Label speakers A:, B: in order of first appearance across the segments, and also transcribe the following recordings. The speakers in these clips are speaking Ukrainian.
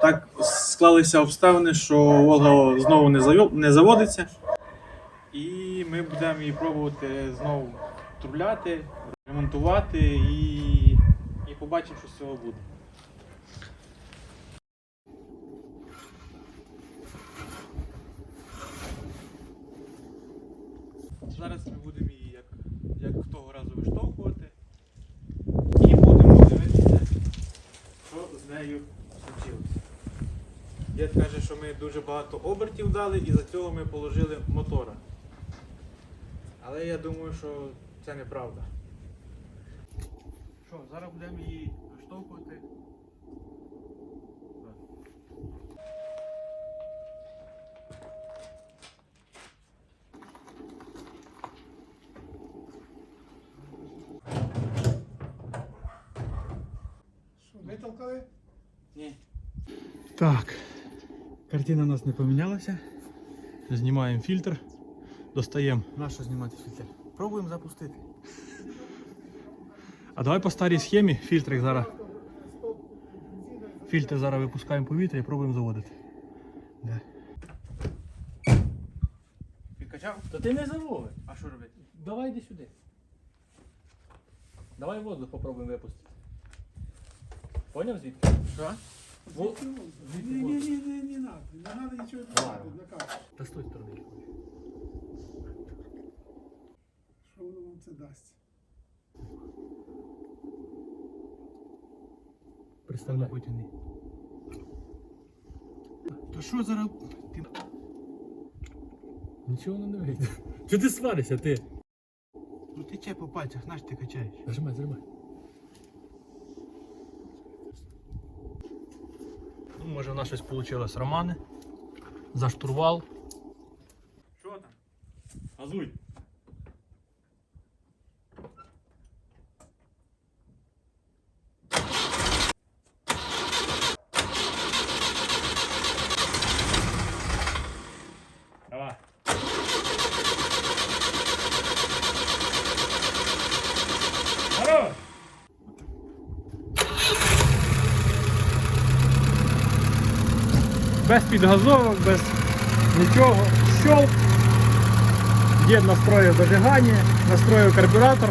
A: Так склалися обставини, що Волга знову не, заводиться. І ми будемо її пробувати знову турляти, ремонтувати і, і побачимо, що з цього буде. Зараз ми будемо її як, як того разу виштовхувати і будемо дивитися, що з нею. Дід каже, що ми дуже багато обертів дали і за цього ми положили мотора. Але я думаю, що це неправда. Що, зараз будемо її виштовхувати.
B: Витолкали?
A: Ні. Так. Картина у нас не помінялася. Знімаємо фільтр. Достаємо. На що знімати фільтр? Пробуємо запустити. А давай по старій схемі фільтр зараз. Фільтр зараз випускаємо повітря і пробуємо заводити. Да. Підкачав?
C: То ти не заводи.
A: А що робити?
C: Давай йди сюди. Давай воздух попробуємо випустити. Поняв звідки?
A: Що?
C: Во...
B: Ні, ні, ні, ні, не надо. Не надо нічого
C: Ладно.
B: не накажу.
C: Та з тої сторони.
B: Що воно вам це дасть?
C: Представляй.
A: Потягни. То що зараз? Ти...
C: Нічого не вийде. Чого ти сваришся, ти?
A: Ну тече по пальцях, знаєш, ти качаєш.
C: Зажимай, зажимай.
A: Може, в нас щось вийшло романи. За штурвал. Що там? Газуй. Давай. Хорош! без підгазовок, без нічого. Щолк. Дід настроїв зажигання, настроїв карбюратор.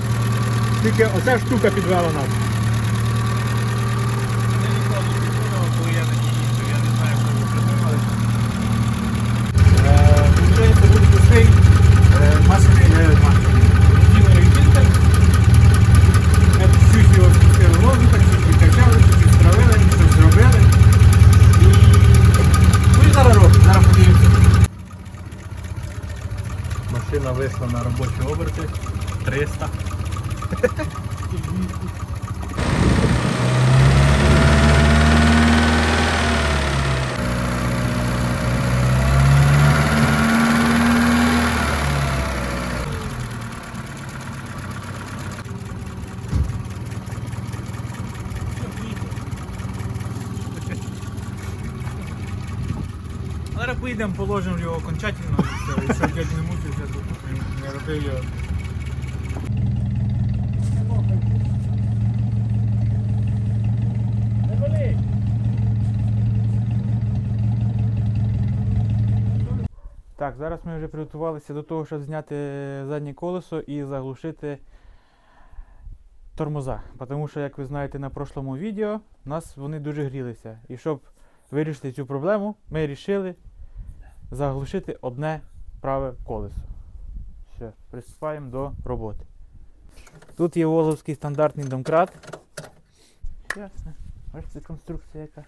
A: Тільки оця штука підвела нас. Це буде пустий масляний бензиновий фільтр. Чуть його спустили в воздух, чуть відкачали, чуть стравили, щось зробили. Ну і зараз робимо, зараз подивимося. Вийшла на робочі оберти 300. Зараз поїдемо, положимо його окончательно, щоб не мучився, не робив його. Так, зараз ми вже приготувалися до того, щоб зняти заднє колесо і заглушити тормоза. Тому що, як ви знаєте, на прошлому відео у нас вони дуже грілися. І щоб вирішити цю проблему, ми вирішили заглушити одне праве колесо. Все, приступаємо до роботи. Тут є воловський стандартний домкрат. Ясно. це конструкція яка.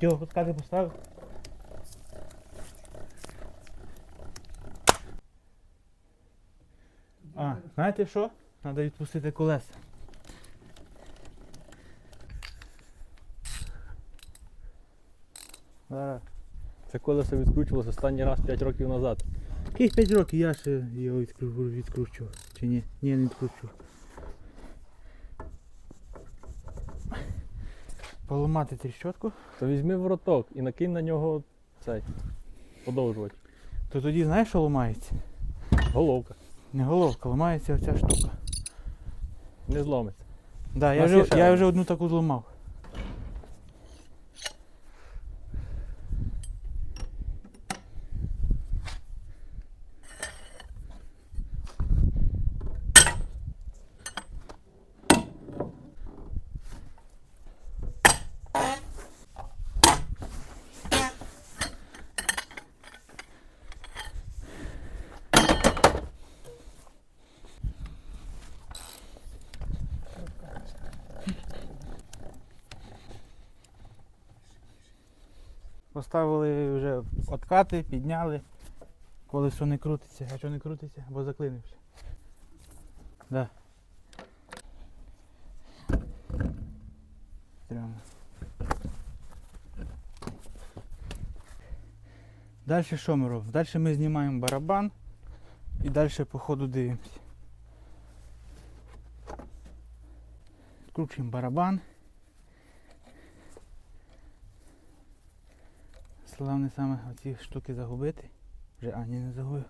A: Противопускати поставив. А, знаєте що? Треба відпустити колеса. Зараз.
C: Це колесо відкручувалося останній раз 5 років назад.
A: Яких 5 років я ще його відкру- відкручував. Чи ні? Ні, не відкручував. Поламати тріщотку,
C: То візьми вороток і накинь на нього цей подовжувач.
A: то тоді знаєш, що ламається?
C: Головка.
A: Не головка, ламається оця штука.
C: Не зломиться.
A: Да, я вже, я вже одну таку зламав. Поставили вже откати, підняли. Колесо не крутиться. А що не крутиться? Бо заклинився. Да. Стрьомно. Далі що ми робимо? Далі ми знімаємо барабан і далі по ходу дивимося. Відкручуємо барабан. Головне саме оці штуки загубити. Вже а, ні, не загубив.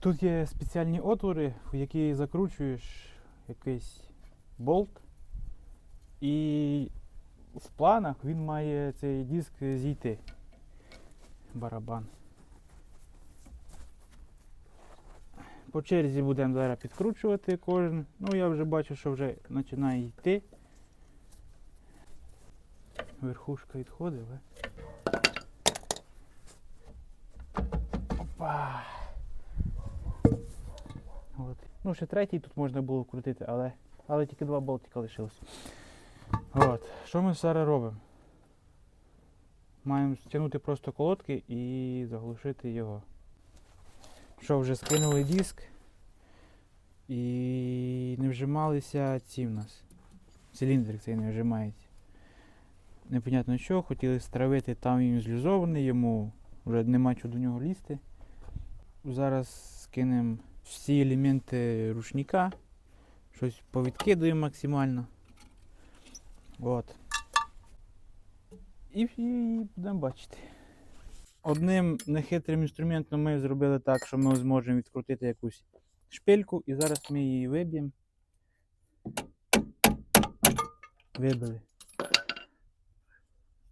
A: Тут є спеціальні отвори, в які закручуєш якийсь болт. І в планах він має цей диск зійти. Барабан. По черзі будемо зараз підкручувати кожен. Ну я вже бачу, що вже починає йти. Верхушка відходить, але. Опа. От. Ну, ще третій тут можна було вкрутити, але, але тільки два болтика лишилось. От. Що ми зараз робимо? Маємо стягнути просто колодки і заглушити його. Що, вже скинули диск і не вжималися ці в нас. Циліндрик цей не вжимається непонятно що, хотіли стравити, там він злюзований, йому вже нема чого до нього лізти. Зараз скинемо всі елементи рушника, щось повідкидуємо максимально. От. І, і будемо бачити. Одним нехитрим інструментом ми зробили так, що ми зможемо відкрутити якусь шпильку і зараз ми її виб'ємо. Вибили.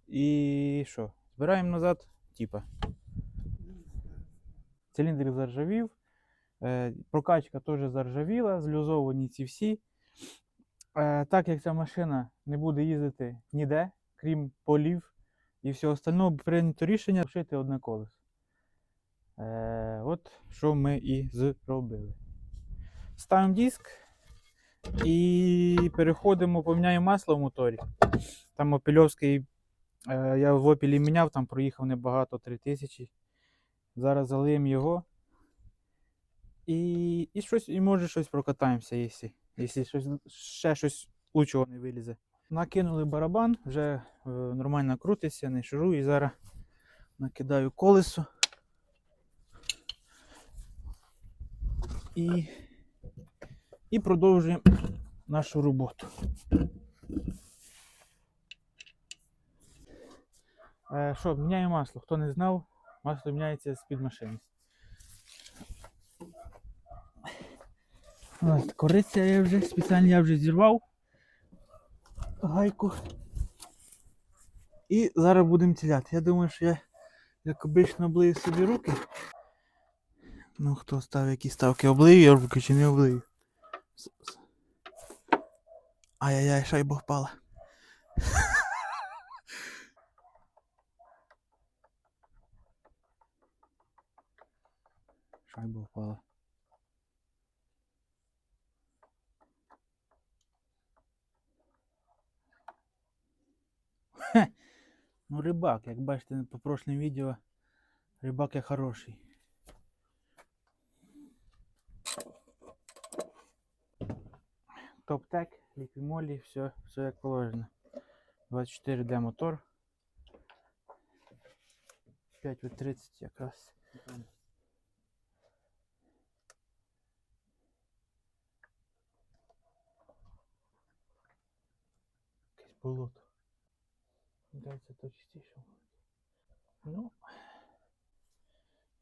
A: І що? Збираємо назад, типа. Циліндрик заржавів. Е, прокачка теж заржавіла, злюзовані ці всі. Е, так як ця машина не буде їздити ніде, крім полів і всього остального, прийнято рішення лишити одне колесо. Е, от що ми і зробили. Ставимо диск і переходимо, поміняємо масло в моторі. Там Опельовський Е, Я в опілі міняв, там проїхав небагато 3000. Зараз залиємо його. І, і, щось, і може щось прокатаємося, якщо, якщо щось, ще щось лучшого не вилізе. Накинули барабан, вже е, нормально крутиться, не шурую. І зараз накидаю колесо. І, і продовжуємо нашу роботу. Е, Що, міняю масло. Хто не знав, масло міняється з-під машини. Ось, кориця я вже спеціально я вже зірвав гайку. І зараз будемо ціляти. Я думаю, що я як обично облию собі руки. Ну, хто ставив які ставки облию, я руки чи не облию. Ай-яй-яй, шайба впала. шайба впала. Хе! Ну рибак, як бачите по прошлым видео, рыбак я хороший. Топ-тек, ліпімолі, все, все як положено. 24 d мотор. 5 в 30 якраз. Болото. Дайте то чистіше. Ну.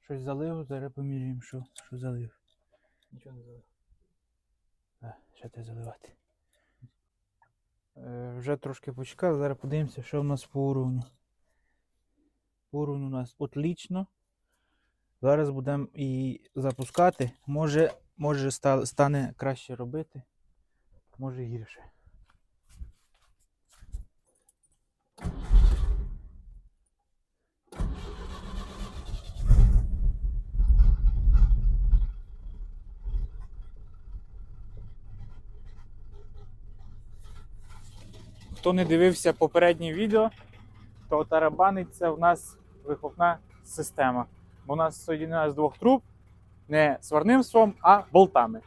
A: Щось залив, зараз поміряємо, що, що залив.
C: Нічого не залив.
A: А, ще треба заливати. Е, вже трошки почекав, зараз подивимося, що в нас по уровню. По уровню у нас отлично. Зараз будемо і запускати. Може, може стане краще робити, може гірше. Хто не дивився попереднє відео, то тарабанить це в нас вихлопна система. Бо у нас соєдинена з двох труб не сварним свом, а болтами.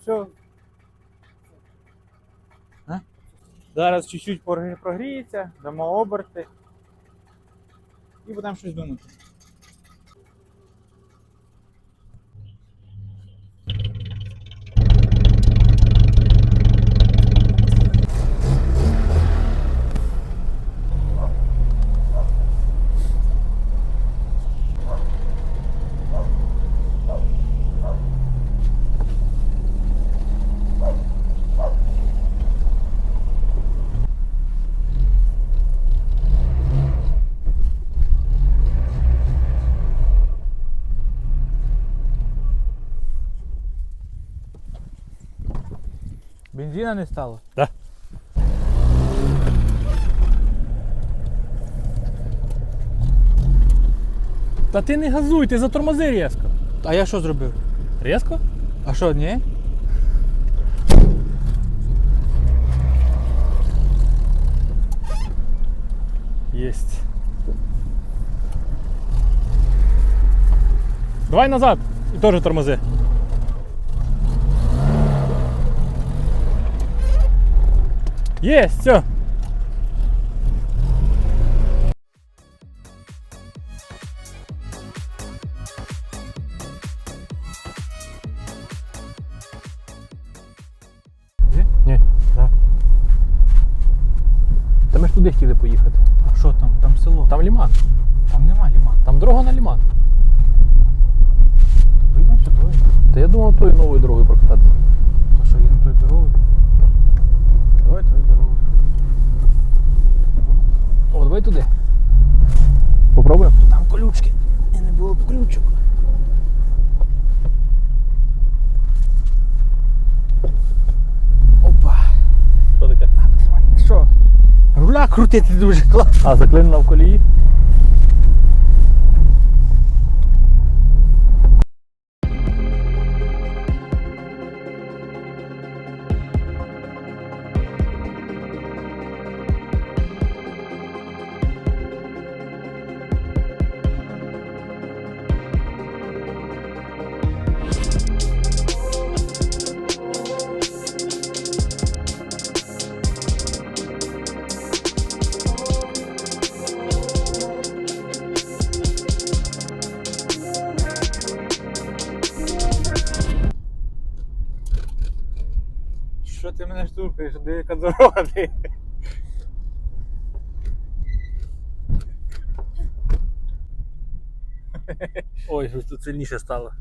A: Все. А? Зараз чуть-чуть прогріється, дамо оберти і будемо щось думати. Бензина не стало?
C: Да. Та ти не газуй, ти затормози різко.
A: А я що зробив?
C: Різко?
A: А що, ні?
C: Єсть. Давай назад і теж тормози. Єсть, все. Попробуємо.
A: Там колючки. І не було б ключок. Опа.
C: Що таке?
A: Що? Руля крутити дуже класно.
C: А, заклинила в колії.
A: Що ти мене штуркаєш? Де яка дорога? Де?
C: Ой, щось тут сильніше стало.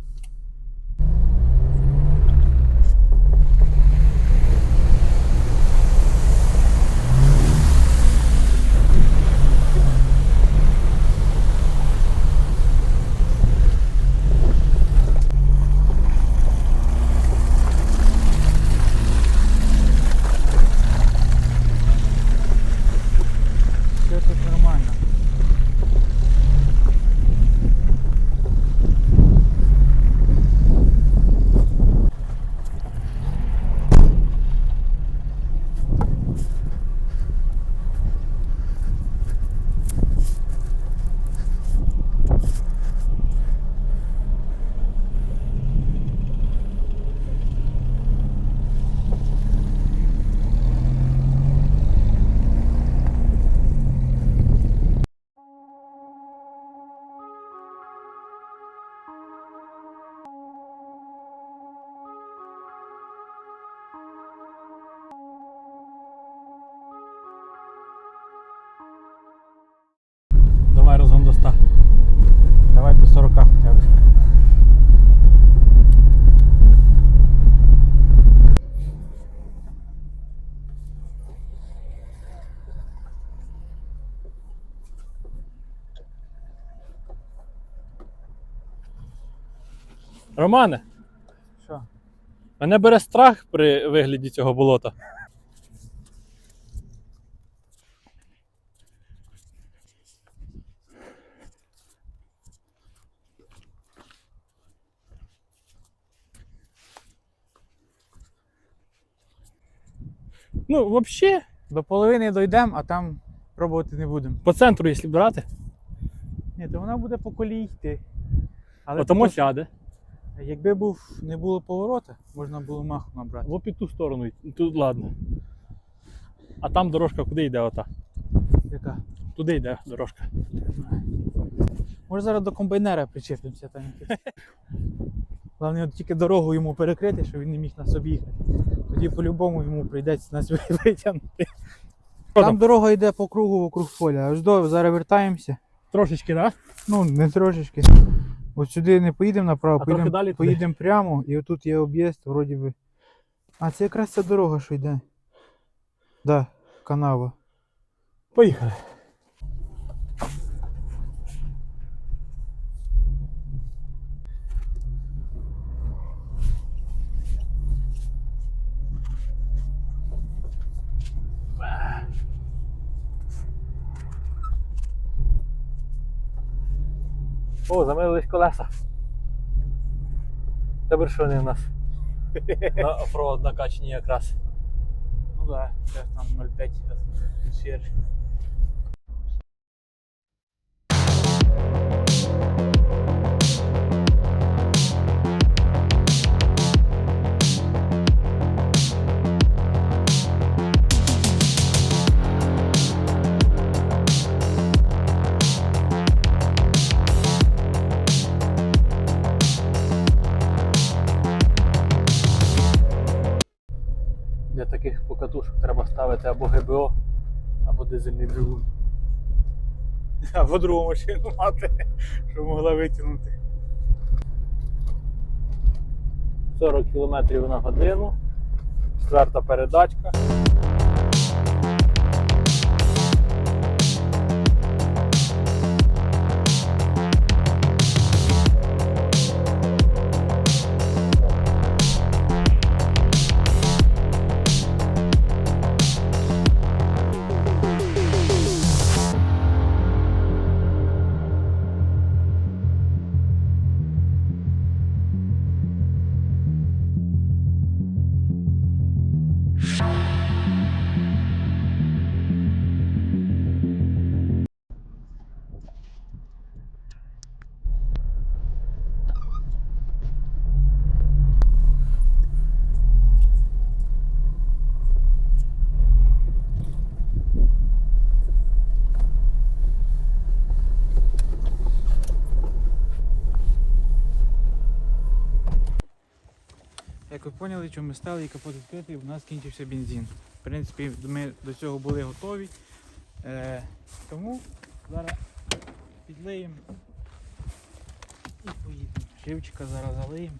C: Романе,
A: Що?
C: мене бере страх при вигляді цього болота. Ну, взагалі,
A: До половини дійдемо, а там пробувати не будемо.
C: по центру, якщо брати,
A: Ні, то вона буде по колії йти. Але просто,
C: сяде.
A: Якби був, не було поворота, можна було маху набрати.
C: В під ту сторону, тут ладно. А там дорожка куди йде ота?
A: Яка?
C: Туди йде дорожка.
A: Може зараз до комбайнера причепимося там. Головне от тільки дорогу йому перекрити, щоб він не міг нас об'їхати. Тоді по-любому йому прийдеться нас витягнути. Там
C: там?
A: дорога йде по кругу вокруг поля. Аж до зараз вертаємося.
C: Трошечки, так?
A: Ну, не трошечки. От сюди не поїдемо направо,
C: А
A: поїдемо,
C: далі
A: поїдемо прямо, і отут є об'їзд, вроді би. А, це якраз ця дорога, що йде. Да, канава.
C: Поїхали. О, замилились колеса. Та вершини у нас? На оффроуд накачані якраз.
A: Ну да, це там 0,5 атмосфер.
C: Треба або ГБО, або дизельний двигун.
A: Або другу машину мати, щоб могла витягнути.
C: 40 км на годину. Четверта передачка.
A: Поняли, що ми стали і капот відкритий, у нас кінчився бензин. В принципі, ми до цього були готові. Е, тому зараз підлиємо і поїдемо. Живчика зараз залиємо.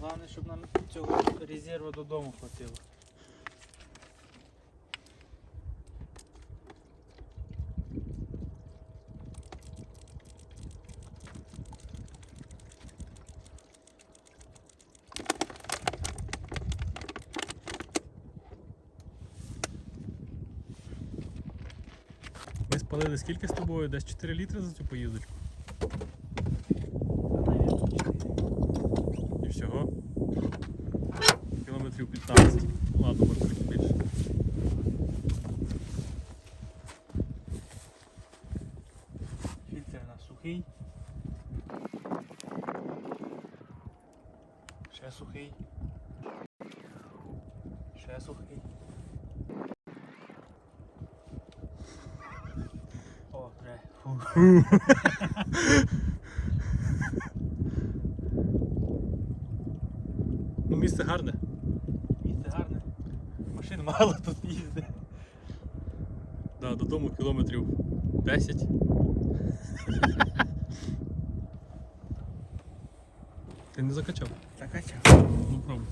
A: Головне, щоб нам цього резерву додому хватило.
C: Ми спалили скільки з тобою? Десь 4 літри за цю поїздочку. І всього. Кілометрів 15. Ладно, може трохи більше.
A: Фільтр у нас сухий. Ще сухий. Ще сухий. О, бре. Фу.
C: Ну, місце гарне.
A: Місце гарне. Машин мало тут їздить.
C: Да, додому кілометрів 10. Ти не закачав?
A: Закачав.
C: Ну пробуй.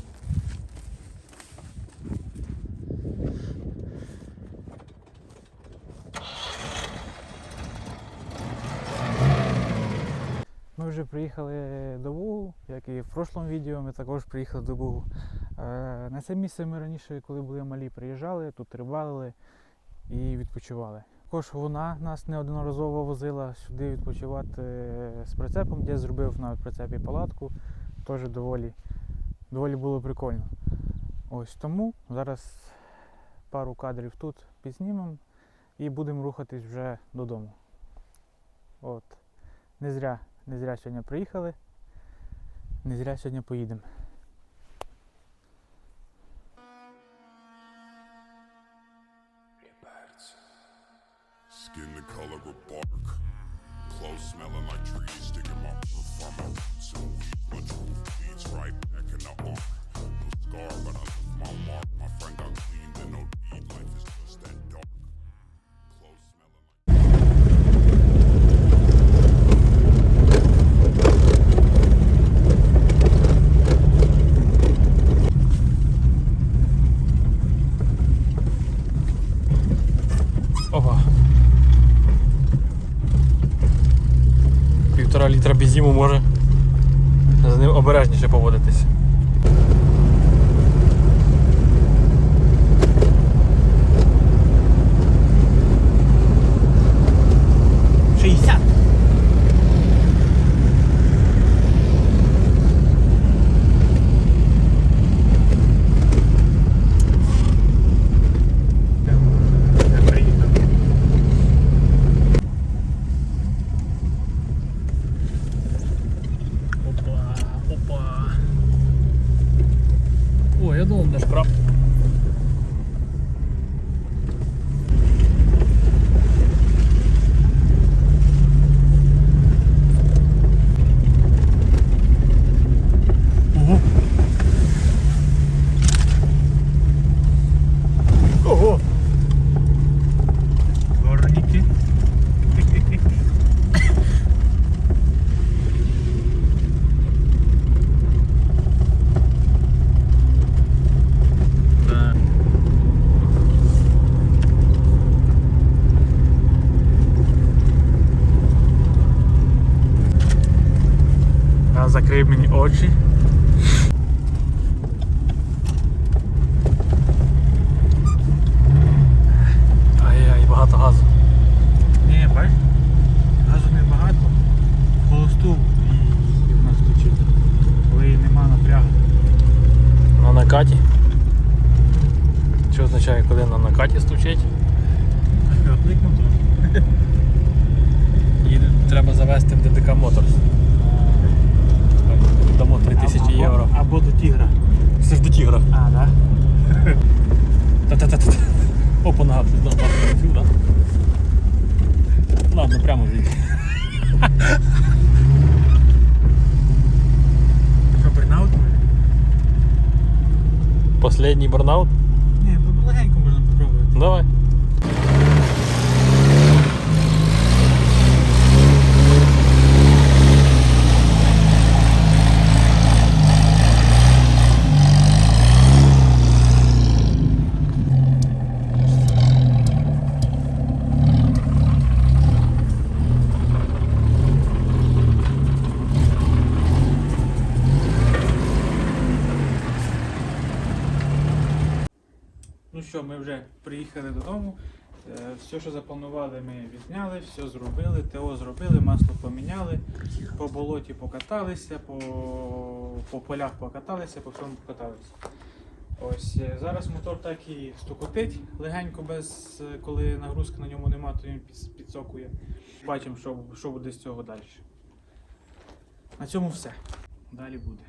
A: Вже приїхали до Бугу, як і в прошлому відео, ми також приїхали до Бугу. Е, на це місце ми раніше, коли були малі, приїжджали, тут рибалили і відпочивали. Також вона нас неодноразово возила сюди відпочивати з прицепом, де зробив на прицепі палатку. Теж доволі, доволі було прикольно. Ось тому зараз пару кадрів тут підзнімемо і будемо рухатись вже додому. От. Не зря, не зря сьогодні приїхали, не зря сьогодні поїдемо.
C: Опа. Півтора літра бензину може з ним обережніше поводитись.
A: Шістдесят!
C: Опа, опа. О, я думав, наш краб. Ого. Ого.
A: Горніки.
C: Да.
A: А закрив мені очі.
C: Ай-яй, багато газу.
A: Ні, бач, газу небагато. В холосту і, і в нас стучить. Коли нема напрягу.
C: На накаті. Що означає, коли на накаті стучить?
A: Оплик мотор.
C: І треба завести в ДДК Motors. Дамо 3000 євро.
A: Або до тігра.
C: Це ж до тігра.
A: А, да?
C: Та-та-та-та. Опа, нога тут на башку, да? Ладно, прямо звідси.
A: Що, бернаут може?
C: Последній бурнаут.
A: Ні, бо легенько можна попробувати.
C: Давай.
A: Ну що, ми вже приїхали додому. Е, Все, що запланували, ми відзняли, все зробили, ТО зробили, масло поміняли, по болоті покаталися, по, по полях покаталися, по всьому покаталися. Ось е, зараз мотор так і стукотить легенько, без е, коли нагрузки на ньому нема, то він підсокує. Бачимо, що, що буде з цього далі. На цьому все. Далі буде.